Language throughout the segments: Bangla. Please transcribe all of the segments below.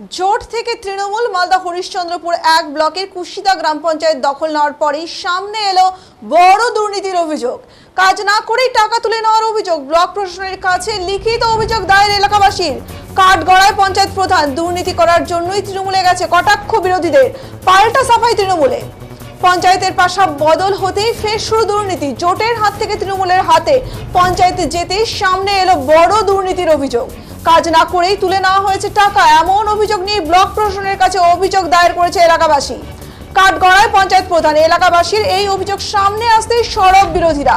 জোট থেকে তৃণমূল, মালদা, হরিশ্চন্দ্রপুর এক ব্লকের কুশিদা গ্রাম পঞ্চায়েত দখল নেওয়ার পরেই সামনে এলো বড় দুর্নীতির অভিযোগ। কাজ না করেই টাকা তুলে নেওয়ার অভিযোগ। ব্লক প্রশাসনের কাছে লিখিত অভিযোগ দায়ের এলাকাবাসীর। কাঠগড়ায় পঞ্চায়েত প্রধান দুর্নীতি করার জন্যই তৃণমূলে গেছে কটাক্ষ বিরোধীদের। পাল্টা সাফাই তৃণমূলে। পঞ্চায়েতের পাশা বদল হতেই ফের শুরু দুর্নীতি। জোটের হাত থেকে তৃণমূলের হাতে পঞ্চায়েতে যেতেই সামনে এলো বড় দুর্নীতির অভিযোগ। কাজ না করেই তুলে নেওয়া হয়েছে টাকা। এমন অভিযোগ নিয়ে ব্লক প্রশাসনের কাছে অভিযোগ দায়ের করেছে এলাকাবাসী। কাঠগড়ায় পঞ্চায়েত প্রধান, এলাকাবাসীর এই অভিযোগ সামনে আসতেই সড়ক বিরোধীরা।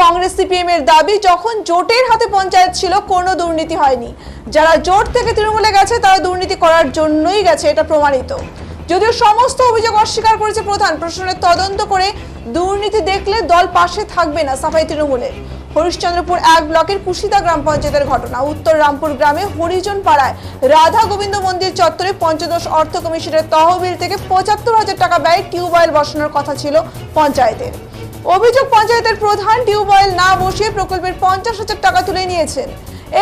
কংগ্রেস সিপিএম এর দাবি, যখন জোটের হাতে পঞ্চায়েত ছিল, কোনো দুর্নীতি হয়নি। যারা জোট থেকে তৃণমূলে গেছে, তারা দুর্নীতি করার জন্যই গেছে, এটা প্রমাণিত। যদিও সমস্ত অভিযোগ অস্বীকার করেছে প্রধান, প্রশাসনের তদন্ত করে দুর্নীতি দেখলে দল পাশে থাকবে না সাফাই তৃণমূলের। হরিশ্চন্দ্রপুর এক ব্লকের কুশিদা গ্রাম পঞ্চায়েতের ঘটনা। উত্তর রামপুর গ্রামে হরিজন পাড়ায় রাধা গোবিন্দ মন্দির চত্বরে পঞ্চদশ অর্থ কমিশনের তহবিল থেকে পঁচাত্তর হাজার টাকা ব্যয় টিউবওয়েল বসানোর কথা ছিল পঞ্চায়েতের। অভিযোগ পঞ্চায়েতের প্রধান টিউবওয়েল না বসিয়ে প্রকল্পের পঞ্চাশ হাজার টাকা তুলে নিয়েছেন।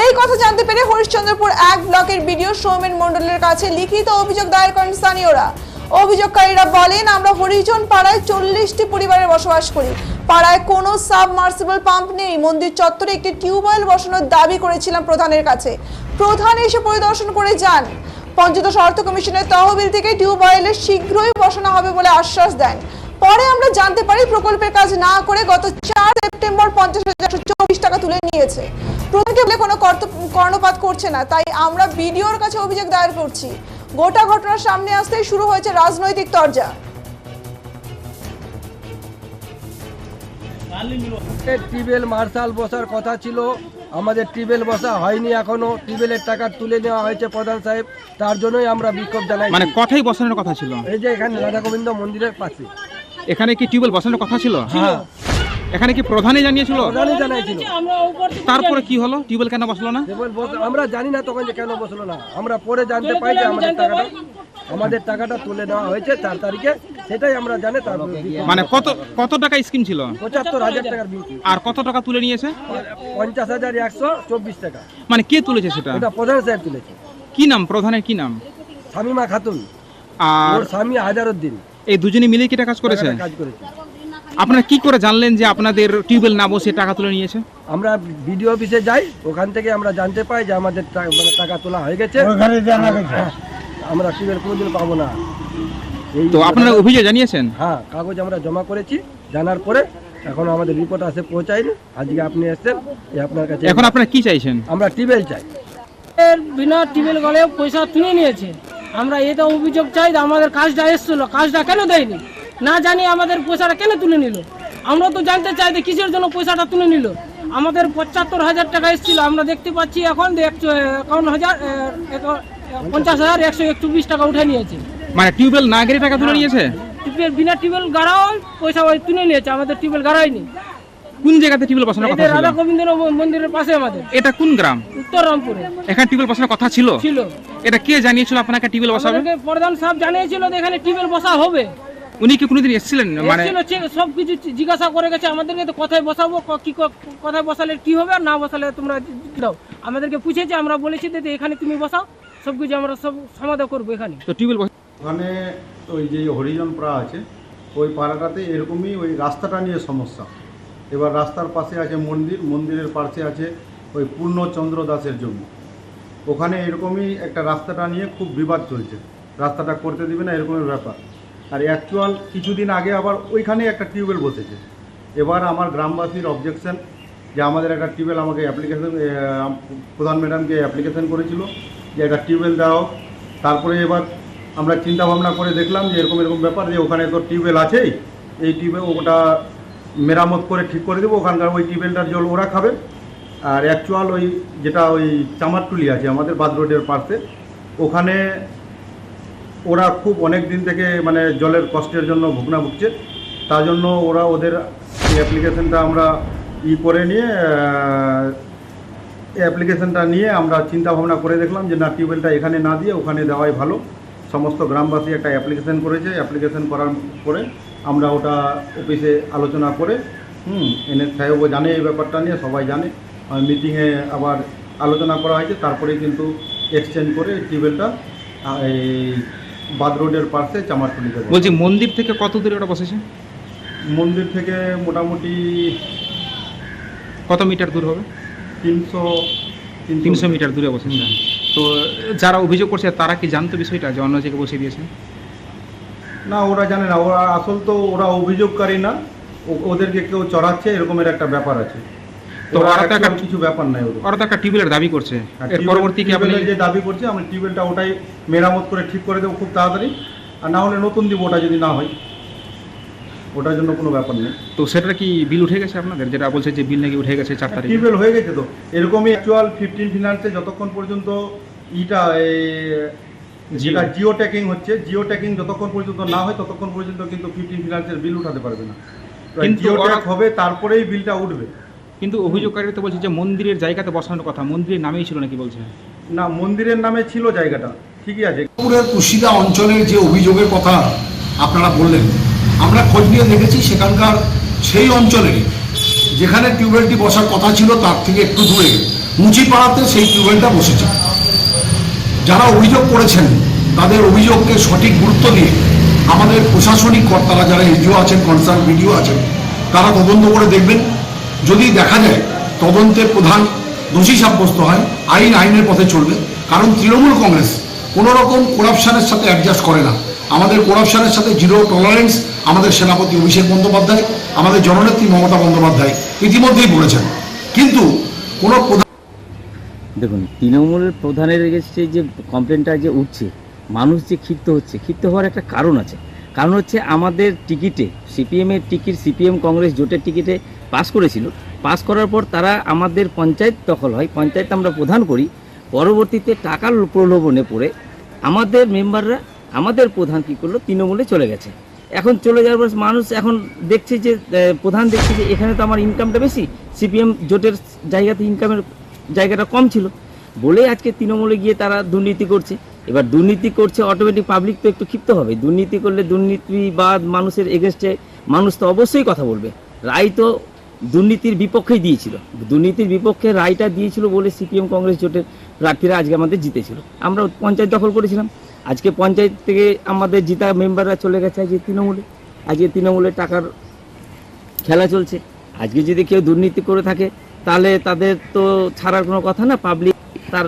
এই কথা জানতে পেরে হরিশ্চন্দ্রপুর এক ব্লকের বিডিও সৌমেন মণ্ডলের কাছে লিখিত অভিযোগ দায়ের করেন স্থানীয়রা। অভিযোগকারীরা বলেন, আমরা হরিজন পাড়ায় চল্লিশটি পরিবারে বসবাস করি। পাড়ায় কোনো সাবমার্সিবল পাম্প নেই। মন্দির চত্বরে একটি টিউবওয়েল বসানোর দাবি করেছিলাম প্রধানের কাছে। প্রধান এসে পরিদর্শন করে যান। পঞ্চদশ অর্থ কমিশনের তহবিল থেকে টিউবওয়েলের শীঘ্রই বসানো হবে বলে আশ্বাস দেন। পরে আমরা জানতে পারি, প্রকল্পের কাজ না করে গত চার সেপ্টেম্বর পঞ্চাশ হাজার চব্বিশ টাকা তুলে নিয়েছে। প্রধানকে বলে কোনো কর্ণপাত করছে না, তাই আমরা বিডিওর কাছে অভিযোগ দায়ের করছি। গোটা ঘটনার সামনে আসতেই শুরু হয়েছে রাজনৈতিক তরজা। টিবেল মার্শাল বসার কথা ছিল আমাদের টিবেল বসা হয়নি এখনও টিবেলের টাকা তুলে নেওয়া হয়েছে প্রধান সাহেব তার জন্যই আমরা বিক্ষোভ জানাই। মানে কথাই বসানোর কথা ছিল? এই যে এখানে রাধা গোবিন্দ মন্দিরের পাশে। এখানে কি টিউবওয়েল বসানোর কথা ছিল? হ্যাঁ। এখানে কি প্রধানই জানিয়েছিল? জানাইছিল। তারপরে কি হলো? টিউবওয়েল কেন বসল না? আমরা জানি না তখন যে কেন বসল না। আমরা পরে জানতে পাই যে আমাদের টাকাটা আমাদের টাকাটা তুলে নেওয়া হয়েছে চার তারিখে। সেটাই আমরা জানি তারপর মানে কত কত টাকা স্কিম ছিল? পঁচাত্তর হাজার টাকার বিল আর কত টাকা তুলে নিয়েছে? পঞ্চাশ হাজার একশো চব্বিশ টাকা। মানে কে তুলেছে সেটা? ওটা প্রধান সাহেব তুলেছে। কি নাম? প্রধানের কি নাম? শামিমা খাতুন। আর স্বামী হাজারুদ্দিন এই দুজনে মিলে কি কাজ করেছে? কাজ করেছে। আপনারা কি করে জানলেন যে আপনাদের টিউবওয়েল না বসে টাকা তুলে নিয়েছে? আমরা বিডিও অফিসে যাই ওখান থেকে আমরা জানতে পাই যে আমাদের টা- মানে টাকা তোলা হয়ে গেছে। হ্যাঁ, আমরা টিভির কোনোদিন পাবো না। এই তো আপনারা অভিযোগ জানিয়েছেন? হ্যাঁ কাগজ আমরা জমা করেছি জানার পরে এখন আমাদের রিপোর্ট আসে পৌঁছায়নি। আজকে আপনি এসেছেন এই আপনার কাছে এখন আপনারা কি চাইছেন? আমরা টিবেল চাই। এর বিনা টিবেল গলে পয়সা তুলে নিয়েছে। আমরা এটা অভিযোগ চাই যে আমাদের কাজটা এসেছিল কাজটা কেন দেয়নি? না জানি আমাদের পয়সাটা কেন তুলে নিল? আমরা তো জানতে চাই যে কিসের জন্য পয়সাটা তুলে নিল। আমাদের পঁচাত্তর হাজার টাকা এসেছিল আমরা দেখতে পাচ্ছি এখন একশো একাউন্ন হাজার পঞ্চাশ হাজার একশো একচব্বিশ টাকা উঠে নিয়েছে। মানে টিউবওয়েল না গেলে টাকা তুলে নিয়েছে? টিবেল বিনা টিবেল গাড়াও পয়সা ওই তুলে নিয়েছে আমাদের টিবেল গাড়ায়নি। কোন জায়গাতে টিউবওয়েল বসানোর কথা ছিল? রাধা গোবিন্দ মন্দিরের পাশে আমাদের। এটা কোন গ্রাম? উত্তর রামপুরে। এখানে টিউবওয়েল বসানোর কথা ছিল? ছিল। এটা কে জানিয়েছিল আপনাকে টিউবওয়েল বসাবে? প্রধান সাহেব জানিয়েছিল যে এখানে টিউবওয়েল বসা হবে। উনি কি কোনোদিন এসেছিলেন? মানে সব কিছু জিজ্ঞাসা করে গেছে আমাদেরকে তো কোথায় বসাবো ক- কি ক- কোথায় বসালে কি হবে আর না বসালে তোমরা দাও। আমাদেরকে পুছেছে আমরা বলেছি যে এখানে তুমি বসাও সব কিছু আমরা সব সমাধান করব এখানে। তো টিউবওয়েল বসা- ওখানে ওই যে হরিজন পাড়া আছে ওই পাড়াটাতে এরকমই ওই রাস্তাটা নিয়ে সমস্যা। এবার রাস্তার পাশে আছে মন্দির মন্দিরের পাশে আছে ওই পূর্ণচন্দ্র দাসের জমি। ওখানে এরকমই একটা রাস্তাটা নিয়ে খুব বিবাদ চলছে। রাস্তাটা করতে দিবে না এরকমের ব্যাপার। আর অ্যাকচুয়াল কিছুদিন আগে আবার ওইখানে একটা টিউবওয়েল বসেছে। এবার আমার গ্রামবাসীর অবজেকশন যে আমাদের একটা টিউবওয়েল আমাকে অ্যাপ্লিকেশন প্রধান ম্যাডামকে অ্যাপ্লিকেশন করেছিল যে একটা টিউবওয়েল দেওয়া হোক তারপরে এবার আমরা চিন্তা ভাবনা করে দেখলাম যে এরকম এরকম ব্যাপার যে ওখানে তো টিউবওয়েল আছেই। এই টিউবওয়েল ওটা মেরামত করে ঠিক করে দেবো, ওখানকার ওই টিউবওয়েলটার জল ওরা খাবে। আর অ্যাকচুয়াল ওই যেটা ওই চামারটুলি আছে আমাদের বাদ রোডের পাশে, ওখানে ওরা খুব অনেক দিন থেকে মানে জলের কষ্টের জন্য ভুগনা ভুগছে। তার জন্য ওরা ওদের অ্যাপ্লিকেশনটা আমরা ই করে নিয়ে অ্যাপ্লিকেশনটা নিয়ে আমরা চিন্তা ভাবনা করে দেখলাম যে না, টিউবওয়েলটা এখানে না দিয়ে ওখানে দেওয়াই ভালো। সমস্ত গ্রামবাসী একটা অ্যাপ্লিকেশন করেছে। অ্যাপ্লিকেশন করার পরে আমরা ওটা অফিসে আলোচনা করে, হুম এনএস সাহেবও জানে এই ব্যাপারটা নিয়ে, সবাই জানে। মিটিংয়ে আবার আলোচনা করা হয়েছে। তারপরে কিন্তু এক্সচেঞ্জ করে টিউবওয়েলটা এই বাদ রোডের পাশে চামারটুলিতে বলছি মন্দির থেকে কত দূরে ওটা বসেছে? মন্দির থেকে মোটামুটি কত মিটার দূর হবে? তিনশো তিনশো মিটার দূরে বসেছে। তো যারা অভিযোগ করছে তারা কি জানতো বিষয়টা যে অন্য জায়গায় বসে দিয়েছে? না ওরা জানে না। ওরা আসল তো ওরা অভিযোগকারী না। ওদেরকে কেউ চড়াচ্ছে এরকমের একটা ব্যাপার আছে। তো তো ওরা তো একটা- কিছু ব্যাপার নাই ওরা তো একটা টিউবওয়েলের দাবি করছে। এর পরবর্তী কি আপনি যে দাবি করছে আমরা টিউবওয়েলটা ওটাই মেরামত করে ঠিক করে দেবো খুব তাড়াতাড়ি। আর না হলে নতুন দিব ওটা যদি না হয় ওটার জন্য কোনো ব্যাপার নেই। তো সেটা কি বিল উঠে গেছে আপনাদের? যেটা বলছে যে বিল নাকি উঠে গেছে চার তারিখে। টিউবওয়েল হয়ে গেছে তো। এরকমই অ্যাকচুয়াল ফিফটিন ফিনান্সে যতক্ষণ পর্যন্ত ইটা যেটা জিও ট্যাকিং হচ্ছে জিও ট্যাকিং যতক্ষণ পর্যন্ত না হয় ততক্ষণ পর্যন্ত কিন্তু ফিফটিন ফিনান্সের বিল উঠাতে পারবে না। জিও ট্যাক হবে তারপরেই বিলটা উঠবে। কিন্তু অভিযোগকারী তো বলছে যে মন্দিরের জায়গাতে বসানোর কথা মন্দিরের নামেই ছিল নাকি বলছে? না মন্দিরের নামে ছিল জায়গাটা ঠিকই আছে। পুরের কুশিদা অঞ্চলের যে অভিযোগের কথা আপনারা বললেন আমরা খোঁজ নিয়ে দেখেছি সেখানকার সেই অঞ্চলেরই যেখানে টিউবওয়েলটি বসার কথা ছিল তার থেকে একটু দূরে মুচিপাড়াতে সেই টিউবওয়েলটা বসেছে। যারা অভিযোগ করেছেন তাদের অভিযোগকে সঠিক গুরুত্ব দিয়ে আমাদের প্রশাসনিক কর্তারা যারা এনজিও আছেন কনসার্ন বিডিও আছেন তারা তদন্ত করে দেখবেন। যদি দেখা যায় তদন্তের প্রধান দোষী সাব্যস্ত হয়, আইন আইনের পথে চলবে। কারণ তৃণমূল কংগ্রেস কোনো রকম করাপশনের সাথে অ্যাডজাস্ট করে না। আমাদের করাপশনের সাথে জিরো টলারেন্স আমাদের সেনাপতি অভিষেক বন্দ্যোপাধ্যায়, আমাদের জননেত্রী মমতা বন্দ্যোপাধ্যায় ইতিমধ্যেই বলেছেন। কিন্তু কোনো প্রধান দেখুন, তৃণমূলের প্রধানের এগেছে যে কমপ্লেনটা যে উঠছে, মানুষ যে ক্ষিপ্ত হচ্ছে, ক্ষিপ্ত হওয়ার একটা কারণ আছে। কারণ হচ্ছে আমাদের টিকিটে সিপিএমের টিকিট, সিপিএম কংগ্রেস জোটের টিকিটে পাস করেছিল। পাস করার পর তারা আমাদের পঞ্চায়েত দখল হয়, পঞ্চায়েত আমরা প্রধান করি। পরবর্তীতে টাকার প্রলোভনে পড়ে আমাদের মেম্বাররা আমাদের প্রধান কী করল? তৃণমূলে চলে গেছে। এখন চলে যাওয়ার পর মানুষ এখন দেখছে যে প্রধান দেখছে যে এখানে তো আমার ইনকামটা বেশি, সিপিএম জোটের জায়গাতে ইনকামের জায়গাটা কম ছিল। বলে আজকে তৃণমূলে গিয়ে তারা দুর্নীতি করছে। এবার দুর্নীতি করছে অটোমেটিক পাবলিক তো একটু ক্ষিপ্ত হবে। দুর্নীতি করলে দুর্নীতিবাদ মানুষের এগেনস্টে মানুষ তো অবশ্যই কথা বলবে। রায় তো দুর্নীতির বিপক্ষেই দিয়েছিল। দুর্নীতির বিপক্ষে রায়টা দিয়েছিল বলে সিপিএম কংগ্রেস জোটের প্রার্থীরা আজকে আমাদের জিতেছিল। আমরা পঞ্চায়েত দখল করেছিলাম। আজকে পঞ্চায়েত থেকে আমাদের জিতা মেম্বাররা চলে গেছে আজকে তৃণমূলে। আজকে তৃণমূলের টাকার খেলা চলছে। আজকে যদি কেউ দুর্নীতি করে থাকে, তাহলে তাদের তো ছাড়ার কোনো কথা না। পাবলিক তার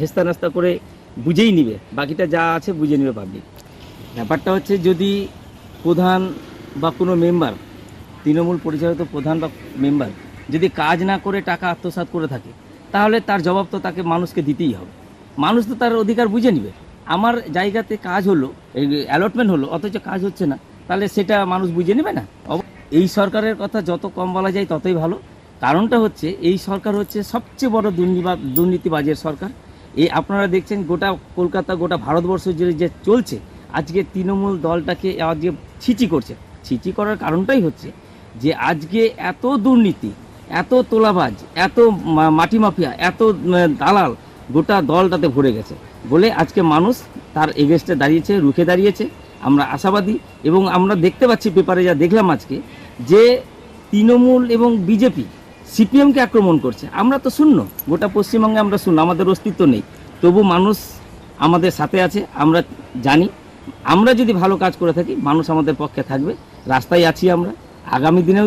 হেস্তা নাস্তা করে বুঝেই নিবে। বাকিটা যা আছে বুঝে নেবে পাবলিক ব্যাপারটা হচ্ছে যদি প্রধান বা কোনো মেম্বার তৃণমূল পরিচালিত প্রধান বা মেম্বার যদি কাজ না করে টাকা আত্মসাৎ করে থাকে, তাহলে তার জবাব তো তাকে মানুষকে দিতেই হবে। মানুষ তো তার অধিকার বুঝে নেবে। আমার জায়গাতে কাজ হলো অ্যালটমেন্ট হলো, অথচ কাজ হচ্ছে না, তাহলে সেটা মানুষ বুঝে নেবে না? এই সরকারের কথা যত কম বলা যায় ততই ভালো। কারণটা হচ্ছে, এই সরকার হচ্ছে সবচেয়ে বড় দুর্নীতিবাজের সরকার। এই আপনারা দেখছেন গোটা কলকাতা, গোটা ভারতবর্ষ জুড়ে যে চলছে, আজকে তৃণমূল দলটাকে আজকে ছিচি করছে। ছিচি করার কারণটাই হচ্ছে যে আজকে এত দুর্নীতি, এত তোলাবাজ, এত মাটি মাফিয়া, এত দালাল গোটা দলটাতে ভরে গেছে। বলে আজকে মানুষ তার এগেস্টে দাঁড়িয়েছে, রুখে দাঁড়িয়েছে। আমরা আশাবাদী এবং আমরা দেখতে পাচ্ছি পেপারে যা দেখলাম আজকে যে তৃণমূল এবং বিজেপি সিপিএমকে আক্রমণ করছে। আমরা তো শূন্য, গোটা পশ্চিমবঙ্গে আমরা শূন্য, আমাদের অস্তিত্ব নেই। তবু মানুষ আমাদের সাথে আছে, আমরা জানি। আমরা যদি ভালো কাজ করে থাকি, মানুষ আমাদের পক্ষে থাকবে। রাস্তায় আছি আমরা। আগামী দিনেও